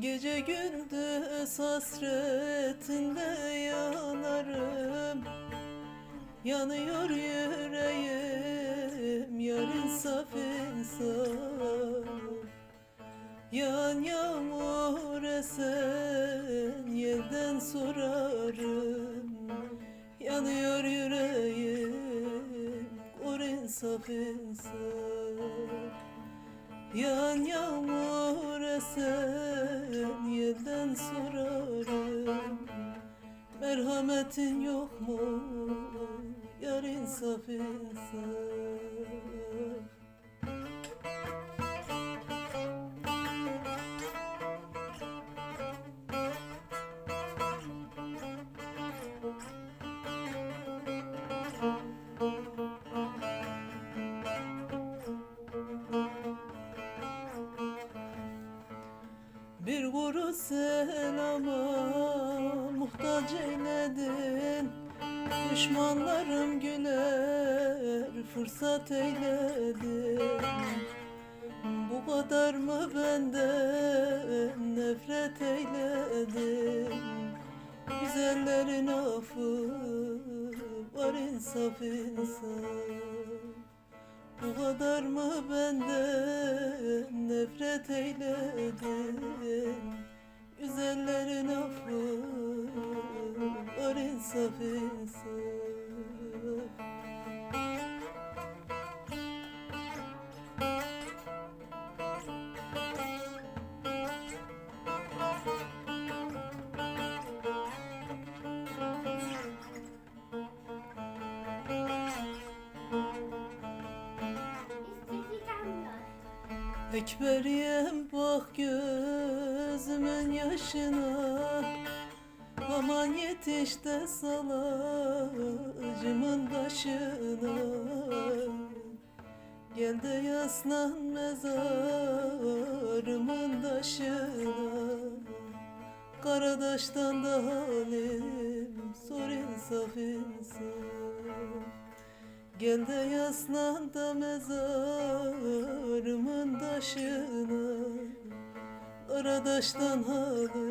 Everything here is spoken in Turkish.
gündüz hasretinde yanarım. Yanıyor yüreğim yarın saf insan. Yan yağmur esen yelden sorarım. Yanıyor yüreğim kur insaf insan. Yan yağmur esen yelden sorarım Merhametin yok mu? Yar insaf insaf Kuru selama muhtaç eyledin. Düşmanlarım güler fırsat eyledin. Bu kadar mı benden nefret eyledin? Güzellerin affı var insaf insaf bu kadar mı benden nefret eyledin Güzellerin affı insaf insaf Ekberiyem bak gözümün yaşına. Aman yetiş de salacımın başına. Gel de yaslan mezarımın taşına Karadaş'tan da halim sor insaf insaf Gel de yaslan da mezarımın taşına Karadaş'tan halim